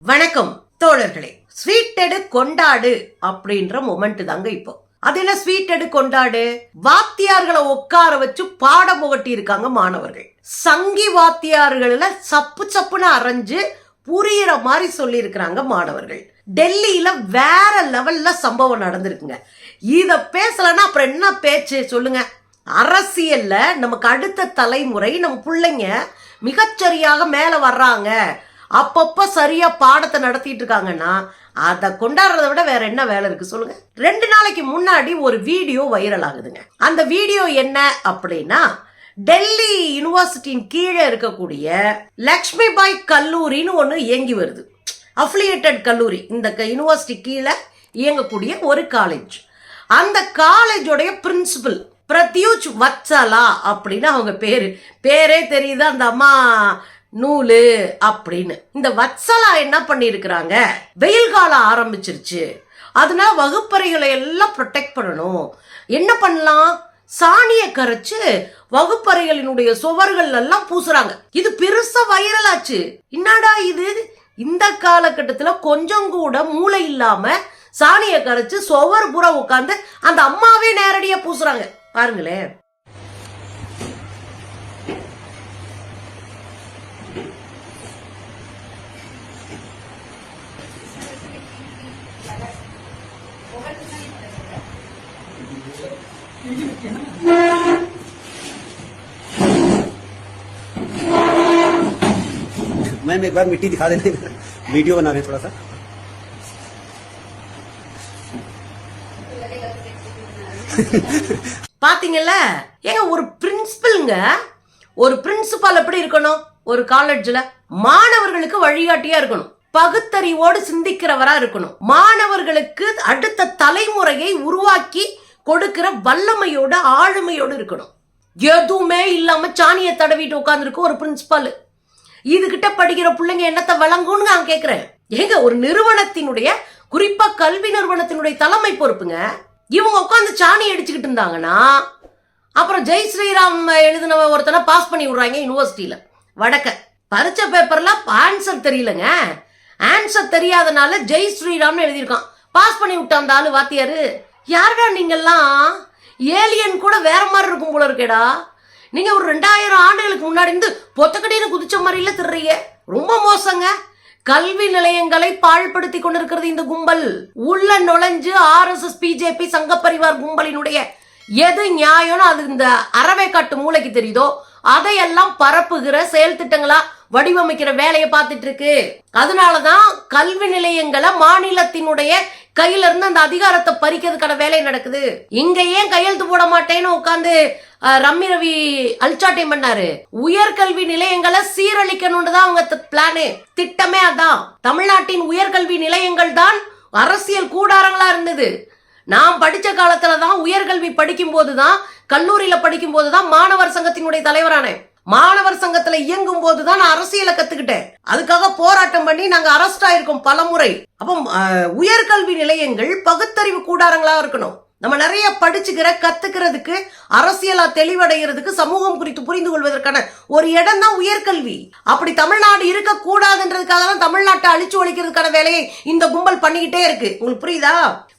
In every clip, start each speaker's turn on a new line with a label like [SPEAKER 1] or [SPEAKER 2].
[SPEAKER 1] வணக்கம் தோழர்களே. ஸ்வீட் எடு கொண்டாடு அப்படின்ற மொமெண்ட் தாங்க இப்போ. அது என்ன ஸ்வீட் எடு கொண்டாடு வாத்தியார்களை உட்கார வச்சு பாடம் புகட்டி இருக்காங்க மாணவர்கள். சங்கி வாத்தியார்கள்ல சப்பு சப்புன்னு அரைஞ்சு புரியிற மாதிரி சொல்லி இருக்கிறாங்க மாணவர்கள். டெல்லியில வேற லெவல்ல சம்பவம் நடந்திருக்குங்க. இத பேசலன்னா அப்புறம் என்ன பேச்சு சொல்லுங்க. அரசியல்ல நமக்கு அடுத்த தலைமுறை நம்ம பிள்ளைங்க மிகச்சரியாக மேல வர்றாங்க. அப்பப்போ சரியாக பாடத்தை நடத்திட்டு இருக்காங்கன்னா அதை கொண்டாடுறத விட வேற என்ன வேலை இருக்கு சொல்லுங்க. ரெண்டு நாளைக்கு முன்னாடி ஒரு வீடியோ வைரல் ஆகுதுங்க. அந்த வீடியோ என்ன அப்படின்னா டெல்லி யூனிவர்சிட்டியின் கீழே இருக்கக்கூடிய லக்ஷ்மிபாய் கல்லூரின்னு ஒன்று இயங்கி வருது. அஃபிலியேட்டட் கல்லூரி. இந்த யூனிவர்சிட்டி கீழே இயங்கக்கூடிய ஒரு காலேஜ் அந்த காலேஜோடைய பிரின்சிபல் பிரத்யூஜ் வத்சலா அப்படின்னு அவங்க பேர். பேரே தெரியுது. அந்த அம்மா நூலு அப்படின்னு. இந்த வத்சலா என்ன பண்ணியிருக்கிறாங்க? வெயில் காலம் ஆரம்பிச்சிருச்சு. அதனால வகுப்பறைகளை எல்லாம் ப்ரொடெக்ட் பண்ணணும். என்ன பண்ணலாம்? சாணியை கரைச்சு வகுப்பறைகளினுடைய சுவர்கள் எல்லாம் பூசுறாங்க. இது பெருசா வைரல் ஆச்சு என்னடா இது? இந்த காலகட்டத்துல கொஞ்சம் கூட மூளை இல்லாம சாணியை கரைச்சு சுவர் பூரா உட்காந்து அந்த அம்மாவே நேரடியா பூசுறாங்க. பாருங்களேன்.
[SPEAKER 2] मैम एक बार मिट्टी दिखा देने वीडियो बना रहे हैं थोड़ा सा
[SPEAKER 1] பாத்தீங்கல்ல ஏங்க ஒரு பிரின்சிபல்ங்க ஒரு பிரின்சிபால் எப்படி இருக்கணும் ஒரு காலேஜ்ல மாணவர்களுக்கு வழிகாட்டியா இருக்கணும் பகுத்தறிவோடு சிந்திக்கிறவரா இருக்கணும் மாணவர்களுக்கு அடுத்த தலைமுறையை உருவாக்கி கொடுக்கிற வல்லமையோட ஆளுமையோடு இருக்கணும் எதுவுமே இல்லாம சாணியை தடவிட்டு உட்காந்துருக்கு ஒரு பிரின்சிபால் இதுகிட்ட படிக்கிற பிள்ளைங்க என்னத்தை வழங்கும்னு நான் கேக்குறேன். ஏங்க ஒரு நிறுவனத்தினுடைய குறிப்பா கல்வி நிறுவனத்தினுடைய தலைமை பொறுப்புங்க. இவங்க உட்காந்து சாணி அடிச்சுக்கிட்டு இருந்தாங்கன்னா அப்புறம் ஜெய் ஸ்ரீராம் எழுதின ஒருத்தனை பாஸ் பண்ணி விடுறாங்க யூனிவர்சிட்டியில வடக்க. பரிச்ச பேப்பர்லாம் ஆன்சர் தெரியலங்க. ஆன்சர் தெரியாதனால ஜெய் ஸ்ரீராம்னு எழுதியிருக்கான். பாஸ் பண்ணி விட்டான் அந்த ஆளு வாத்தியாரு. யாருடா நீங்கெல்லாம் ஏலியன் கூட வேற மாதிரி இருக்கும் போல இருக்கேடா. நீங்க ஒரு ரெண்டாயிரம் ஆண்டுகளுக்கு முன்னாடி இருந்து பொத்தக்கடின்னு குதிச்ச மாதிரில திருறீங்க. ரொம்ப மோசங்க. கல்வி நிலையங்களை பாழ்படுத்தி கொண்டிருக்கிறது இந்த கும்பல். உள்ள நுழைஞ்சு ஆர்எஸ்எஸ் பிஜேபி சங்க பரிவார் கும்பலினுடைய எது நியாயம்னு அது இந்த அறவை காட்டு மூளைக்கு தெரியுதோ அதையெல்லாம் பரப்புகிற செயல் திட்டங்களா வடிவமைக்கிற வேலையை பார்த்துட்டு இருக்கு. அதனாலதான் கல்வி நிலையங்களை மாநிலத்தினுடைய கையில இருந்து அந்த அதிகாரத்தை பறிக்கிறதுக்கான வேலை நடக்குது. இங்க ஏன் கையெழுத்து போட மாட்டேன்னு உட்காந்து ரம்மி ரவி அல்சாட்டியம் பண்ணாரு. உயர்கல்வி நிலையங்களை சீரழிக்கணும்னு தான் அவங்க பிளானு. திட்டமே அதான். தமிழ்நாட்டின் உயர்கல்வி நிலையங்கள் தான் அரசியல் கூடாரங்களா இருந்தது. நான் படிச்ச காலத்துல தான் உயர்கல்வி படிக்கும் போதுதான் கல்லூரியில படிக்கும் போதுதான் மாணவர் சங்கத்தினுடைய தலைவரானேன். மாணவர் சங்கத்துல இயங்கும் போதுதான் நான் அரசியலை கத்துக்கிட்டேன். அதுக்காக போராட்டம் பண்ணி நாங்க அரஸ்ட் ஆயிருக்கோம் பல முறை அப்போ உயர்கல்வி நிலையங்கள் பகுத்தறிவு கூடாரங்களா இருக்கணும். நம்ம நிறைய படிச்சுக்கிற கத்துக்கிறதுக்கு அரசியலா தெளிவடைகிறதுக்கு சமூகம் குறித்து புரிந்து கொள்வதற்கான ஒரு இடம் தான் உயர்கல்வி. அப்படி தமிழ்நாடு இருக்க கூடாதுன்றதுக்காக தான் தமிழ்நாட்டை அழிச்சு ஒழிக்கிறதுக்கான வேலையை இந்த கும்பல் பண்ணிக்கிட்டே இருக்கு. உங்களுக்கு புரியுதா?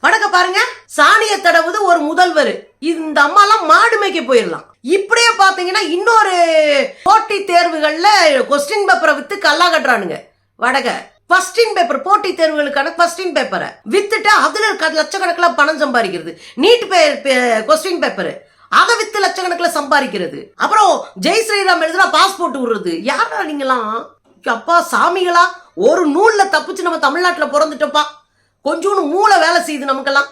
[SPEAKER 1] வடக்க பாருங்க. சாணிய தடவுது ஒரு முதல்வர். இந்த அம்மாலாம் மாடு மேய்க்க போயிடலாம் இப்படியே பார்த்தீங்கன்னா இன்னொரு போட்டி தேர்வுகளில் கொஸ்டின் பேப்பரை வித்து கல்லா கட்டுறானுங்க. வடக. கொஸ்டின் பேப்பர் போட்டி தேர்வுகளுக்கான ஃபர்ஸ்டின் பேப்பரை வித்துட்டு அதுல லட்சக்கணக்கில் பணம் சம்பாதிக்கிறது. நீட் கொஸ்டின் பேப்பர் அதை வித்து லட்சக்கணக்கில் சம்பாதிக்கிறது. அப்புறம் ஜெய் ஸ்ரீராம் எழுதுனா பாஸ்போர்ட் விடுறது. யாரா நீங்களாம்? அப்பா சாமிகளா? ஒரு நூலில் தப்பிச்சு நம்ம தமிழ்நாட்டில் பிறந்துட்டோப்பா கொஞ்சோண்டு மூளை வேலை செய்யுது நமக்கெல்லாம்.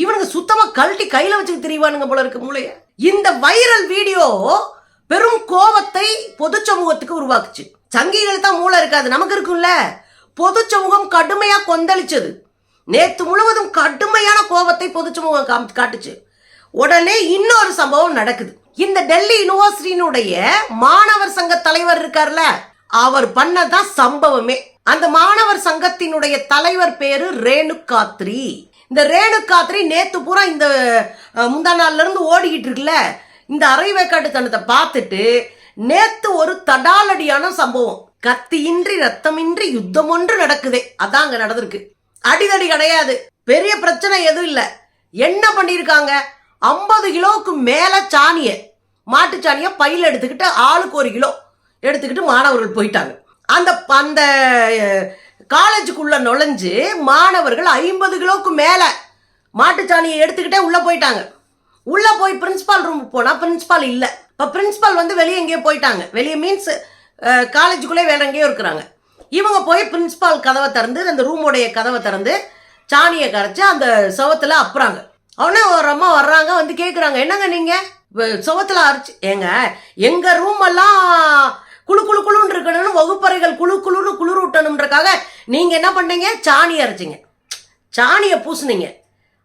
[SPEAKER 1] இவனுங்க சுத்தமா கழட்டி கையில வச்சுக்க தெரியவானுங்க போல இருக்கு மூளைய. இந்த வைரல் வீடியோ பெரும் கோபத்தை பொது சமூகத்துக்கு உருவாக்குச்சு. சங்கிகள் தான் மூளை இருக்காது நமக்கு இருக்கும்ல. பொது சமூகம் கடுமையா கொந்தளிச்சது. நேத்து முழுவதும் கடுமையான கோபத்தை பொது சமூகம் காட்டுச்சு. உடனே இன்னொரு சம்பவம் நடக்குது. இந்த டெல்லி யூனிவர்சிட்டியினுடைய மாணவர் சங்க தலைவர் இருக்கார்ல அவர் பண்ணதான் சம்பவமே. அந்த மாணவர் சங்கத்தினுடைய தலைவர் பேரு ரேணுகாத்ரி. இந்த ரேணுகாத்திரி நேத்து பூரா இந்த முந்தா நாள்ல இருந்து ஓடிக்கிட்டு இருக்குல்ல இந்த அரைவேக்காட்டுத்தனத்தை பார்த்துட்டு நேத்து ஒரு தடாலடியான சம்பவம். கத்தியின்றி ரத்தமின்றி யுத்தம் ஒன்று நடக்குதே. அதான் அங்க நடந்திருக்கு. அடிதடி கிடையாது. பெரிய பிரச்சனை எதுவும் இல்ல. என்ன பண்ணிருக்காங்க ஐம்பது கிலோவுக்கு மேல சாணிய மாட்டு சாணிய பையில எடுத்துக்கிட்டு ஆளுக்கு ஒரு கிலோ எடுத்துக்கிட்டு மாணவர்கள் போயிட்டாங்க. அந்த அந்த காலேஜுக்குள்ள நுழைஞ்சு மாணவர்கள் ஐம்பது கிலோவுக்கு மேல மாட்டுச்சாணியை எடுத்துக்கிட்டே உள்ள போயிட்டாங்க. உள்ள போய் பிரின்சிபால் ரூமுக்கு போனா பிரின்சிபால் இல்ல. இப்ப பிரின்சிபால் வந்து வெளியே எங்கேயோ போயிட்டாங்க. வெளியே மீன்ஸ் காலேஜுக்குள்ளே வேற எங்கேயோ இருக்கிறாங்க. இவங்க போய் பிரின்சிபால் கதவை திறந்து அந்த ரூமுடைய கதவை திறந்து சாணியை கரைச்சு அந்த சுவத்துல அப்புறாங்க. அவனே ஒரு அம்மா வர்றாங்க வந்து கேட்குறாங்க என்னங்க நீங்க? வ- சுவத்துல அரைச்சு ஏங்க எங்க ரூம் குழு குழு குழுன்னு இருக்கணும்னு வகுப்பறைகள் குழு குளுன்னு குளிர் நீங்கள் என்ன பண்ணீங்க? சாணி அரைச்சிங்க. சாணியை பூசுனீங்க.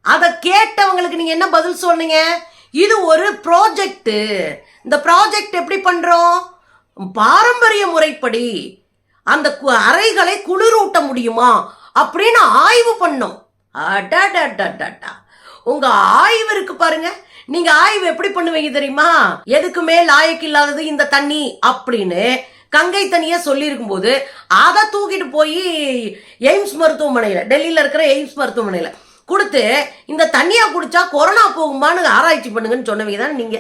[SPEAKER 1] அதை கேட்டவங்களுக்கு நீங்கள் என்ன பதில் சொன்னீங்க? இது ஒரு ப்ராஜெக்ட் இந்த ப்ராஜெக்ட் எப்படி பண்ணுறோம் பாரம்பரிய முறைப்படி அந்த கு- அறைகளை குளிரூட்ட முடியுமா? அப்படின்னு ஆய்வு பண்ணோம். அடடடடடா. உங்கள் ஆய்வு இருக்கு பாருங்கள் நீங்க ஆய்வு எப்படி பண்ணுவீங்க தெரியுமா? எதுக்குமே லாயக்கு இல்லாதது இந்த தண்ணி அப்படின்னு கங்கை தண்ணியை சொல்லியிருக்கும் போது அதை தூக்கிட்டு போய் எய்ம்ஸ் மருத்துவமனையில டெல்லியில இருக்கிற எய்ம்ஸ் மருத்துவமனையில கொடுத்து இந்த தண்ணியா குடிச்சா கொரோனா போகுமான்னு ஆராய்ச்சி பண்ணுங்கன்னு சொன்னவங்க தான் நீங்க.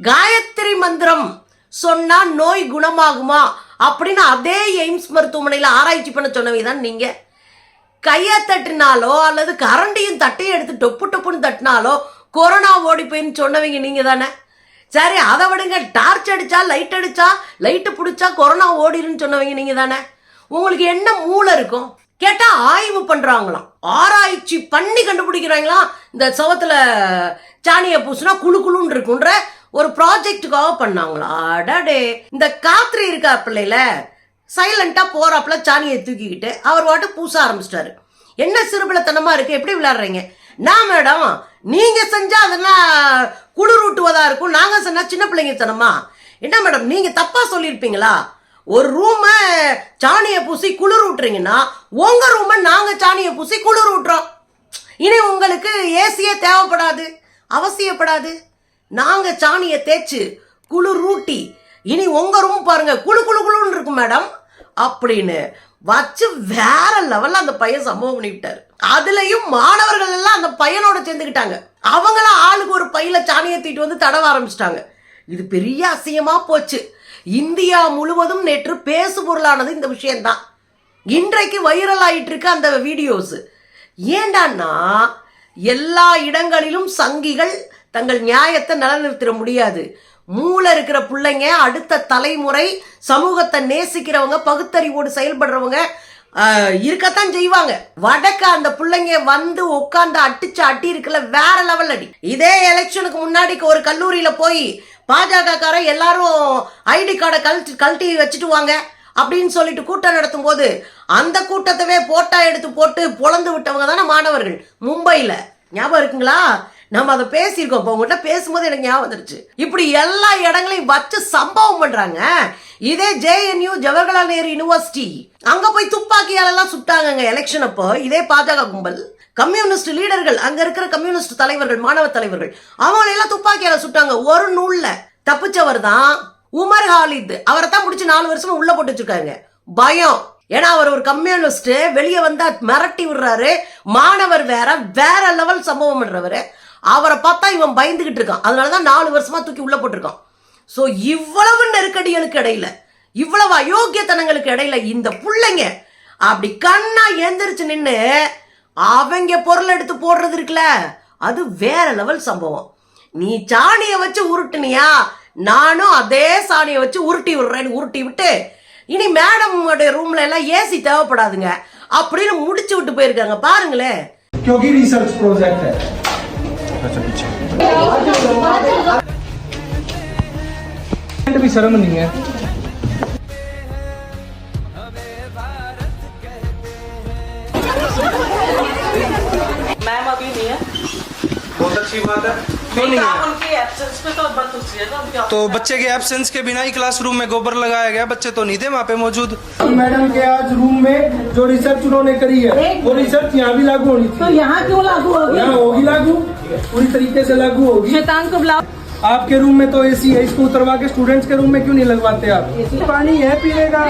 [SPEAKER 1] காயத்ரி மந்திரம் சொன்னா நோய் குணமாகுமா அப்படின்னு அதே எய்ம்ஸ் மருத்துவமனையில ஆராய்ச்சி பண்ண சொன்னவங்க தான் நீங்க. கையை தட்டினாலோ அல்லது கரண்டியும் தட்டையும் எடுத்து டொப்பு டொப்புன்னு தட்டினாலோ கொரோனா ஓடி போயின்னு சொன்னவங்க நீங்க தானே? சரி அதை விடுங்க. டார்ச் அடிச்சா லைட் அடிச்சா லைட்டு பிடிச்சா கொரோனா ஓடிருன்னு சொன்னவங்க நீங்க தானே? உங்களுக்கு என்ன மூளை இருக்கும்? கேட்டா ஆய்வு பண்றாங்களாம். ஆராய்ச்சி பண்ணி கண்டுபிடிக்கிறாங்களாம் இந்த சவத்துல சாணியை பூசினா குளு குழுன்னு இருக்குன்ற ஒரு ப்ராஜெக்டுக்காக பண்ணாங்களா? அடடே. இந்த காத்திரி இருக்கா பிள்ளைல சைலண்டா போறாப்புல சாணியை தூக்கிக்கிட்டு அவர் வாட்டு பூச ஆரம்பிச்சிட்டாரு. என்ன சிறுபிளத்தனமா இருக்கு? எப்படி விளையாடுறீங்க? நான் மேடம் நீங்க செஞ்சா அதெல்லாம் குளிர் ஊட்டுவதா இருக்கும். நாங்க சொன்னா சின்ன பிள்ளைங்க தனமா? என்ன மேடம் நீங்க தப்பா சொல்லியிருப்பீங்களா ஒரு ரூமை சாணியை பூசி குளிர் ஊட்டுறீங்கன்னா உங்க ரூமை நாங்க சாணியை பூசி குளிர் ஊட்டுறோம் இனி உங்களுக்கு ஏசியே தேவைப்படாது அவசியப்படாது. நாங்க சாணியை தேய்ச்சு குளிர் ஊட்டி இனி உங்க ரூம் பாருங்க குளு குளு குளுன்னு இருக்கும் மேடம். அப்படின்னு வச்சு வேற லெவலில் அந்த பையன் சம்பவம் பண்ணிவிட்டாரு. அதுலயும் மாணவர்கள் எல்லாம் அந்த பையனோட சேர்ந்துக்கிட்டாங்க அவங்களாம் ஆளுக்கு ஒரு பையில சாணியை தூக்கிட்டு வந்து தடவ ஆரம்பிச்சிட்டாங்க. இது பெரிய அசியமா போச்சு. இந்தியா முழுவதும் நேற்று பேசு பொருளானது இந்த விஷயம்தான். இன்றைக்கு வைரல் ஆயிட்டு இருக்கு அந்த வீடியோஸ். ஏண்டான்னா எல்லா இடங்களிலும் சங்கிகள் தங்கள் நியாயத்தை நிலநிறுத்திட முடியாது. மூளை இருக்கிற பிள்ளைங்க அடுத்த தலைமுறை சமூகத்தை நேசிக்கிறவங்க பகுத்தறிவோடு செயல்படுறவங்க இருக்கத்தான் செய்வாங்க. வடக்க அந்த பிள்ளைங்க வந்து உட்காந்து அட்டிச்சு அட்டி இருக்குல்ல வேற லெவல் அடி. இதே எலெக்ஷனுக்கு முன்னாடி ஒரு கல்லூரியில போய் பாஜக எல்லாரும் ஐடி கார்டை கழட்டி கழட்டி வச்சுட்டு வாங்க அப்படின்னு சொல்லிட்டு கூட்டம் நடத்தும் போது அந்த கூட்டத்தவே போட்டா எடுத்து போட்டு பொழந்து விட்டவங்க தானே மாணவர்கள். மும்பையில. ஞாபகம் இருக்குங்களா? நம்ம அதை பேசியிருக்கோம். இப்போ உங்கள்கிட்ட பேசும்போது எனக்கு ஞாபகம் வந்துருச்சு. இப்படி எல்லா இடங்களையும் வச்சு சம்பவம் பண்றாங்க. இதே ஜேஎன்யூ ஜவஹர்லால் நேரு யூனிவர்சிட்டி. அங்க போய் துப்பாக்கியால எல்லாம் சுட்டாங்கங்க எலெக்ஷன் அப்போ. இதே பாஜக கும்பல். கம்யூனிஸ்ட் லீடர்கள் அங்க இருக்கிற கம்யூனிஸ்ட் தலைவர்கள் மாணவ தலைவர்கள் அவங்களெல்லாம் துப்பாக்கியால் துப்பாக்கியால சுட்டாங்க. ஒரு நூலில். தப்பிச்சவர் தான் உமர் ஹாலித். அவரை தான் பிடிச்சி நாலு வருஷமா உள்ள போட்டு வச்சிருக்காங்க. பயம். ஏன்னா அவர் ஒரு கம்யூனிஸ்ட் வெளியே வந்தா மிரட்டி விடுறாரு. மாணவர் வேற வேற லெவல் சம்பவம் பண்றவரு. அவரை பார்த்தா இவன் பயந்துகிட்டு இருக்கான். அதனால தான் நாலு வருஷமா தூக்கி உள்ளே போட்டிருக்கான். ஸோ இவ்வளவு நெருக்கடிகளுக்கு இடையில இவ்வளவு அயோக்கியத்தனங்களுக்கு இடையில இந்த புள்ளைங்க அப்படி கண்ணா எந்திரிச்சு நின்று அவங்க பொருள் எடுத்து போடுறது இருக்குல்ல அது வேற லெவல் சம்பவம். நீ சாணியை வச்சு உருட்டுனியா? நானும் அதே சாணியை வச்சு உருட்டி விடுறேன்னு உருட்டி விட்டு இனி மேடமுடைய ரூம்ல எல்லாம் ஏசி தேவைப்படாதுங்க அப்படின்னு முடிச்சு விட்டு போயிருக்காங்க. பாருங்களேன்.
[SPEAKER 3] भी शर्म नहीं है।
[SPEAKER 4] मैम अभी नहीं है।
[SPEAKER 5] बहुत अच्छी बात है। क्यों नहीं है।
[SPEAKER 4] उनकी पे तो
[SPEAKER 5] तो बच्चे के एब्सेंस के बिना ही क्लासरूम में गोबर लगाया गया बच्चे तो नहीं थे वहाँ पे मौजूद।
[SPEAKER 3] मैडम के आज रूम में जो रिसर्च उन्होंने करी है वो रिसर्च यहाँ भी लागू होनी
[SPEAKER 6] तो यहाँ क्यों लागू होगी
[SPEAKER 3] यहाँ होगी लागू पूरी तरीके से लागू होगी।
[SPEAKER 6] शैतान को बुलाओ।
[SPEAKER 3] आपके रूम में तो एसी है इसको उतरवा के स्टूडेंट्स के रूम में क्यों नहीं लगवाते आप? पानी है पीने का।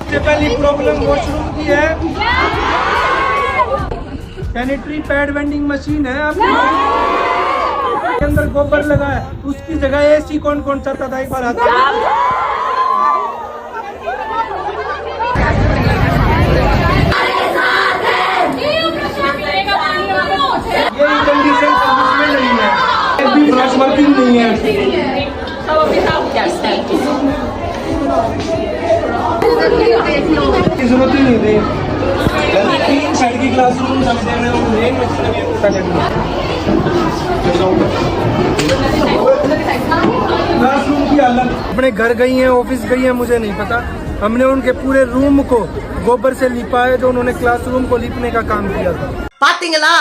[SPEAKER 3] सबसे पहली प्रॉब्लम वॉशरूम की है। सैनिटरी पैड वेंडिंग मशीन है आपके अंदर गोबर लगा है, उसकी जगह एसी कौन कौन सा था एक बार में नहीं है। नहीं है। ज़रूरत ही नहीं थी तीन साइड की क्लासरूम समझे में वो नहीं क्लासरूम की हालत अपने घर गई हैं ऑफिस गई हैं मुझे नहीं पता हमने उनके पूरे रूम को गोबर से लिपा है तो उन्होंने क्लासरूम को लिपने का काम किया था
[SPEAKER 1] பாத்தீங்களா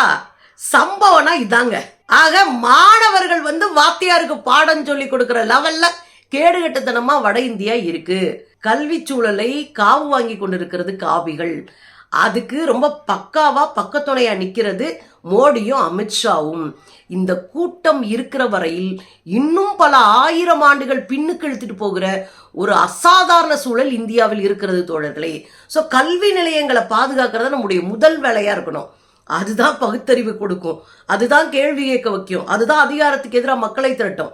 [SPEAKER 1] சம்பவம்னா இதாங்க ஆக மாணவர்கள் வந்து வாத்தியாருக்கு பாடம் சொல்லி கொடுக்கிற லெவல்ல கேடுகட்டத்தனமா வட இந்தியா இருக்கு கல்வி சூழலை காவு வாங்கி கொண்டிருக்கிறது காவிகள் அதுக்கு ரொம்ப பக்காவா பக்கத்துணையா நிக்கிறது மோடியும் அமித்ஷாவும். இந்த கூட்டம் இருக்கிற வரையில் இன்னும் பல ஆயிரம் ஆண்டுகள் பின்னுக்கு இழுத்துட்டு போகிற ஒரு அசாதாரண சூழல் இந்தியாவில் இருக்கிறது தோழர்களே. ஸோ கல்வி நிலையங்களை பாதுகாக்கிறது நம்முடைய முதல் வேலையா இருக்கணும். அதுதான் பகுத்தறிவு கொடுக்கும். அதுதான் கேள்வி கேட்க வைக்கும். அதுதான் அதிகாரத்துக்கு எதிராக மக்களை திரட்டும்.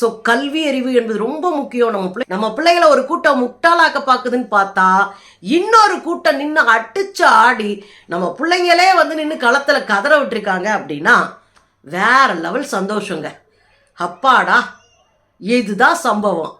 [SPEAKER 1] ஸோ கல்வி அறிவு என்பது ரொம்ப முக்கியம் நம்ம பிள்ளை நம்ம பிள்ளைகளை ஒரு கூட்டம் முட்டாளாக்க பார்க்குதுன்னு பார்த்தா இன்னொரு கூட்டம் நின்று அடிச்சு ஆடி நம்ம பிள்ளைங்களே வந்து நின்று களத்தில் கதற விட்டுருக்காங்க அப்படின்னா வேற லெவல் சந்தோஷங்க. அப்பாடா இதுதான் சம்பவம்.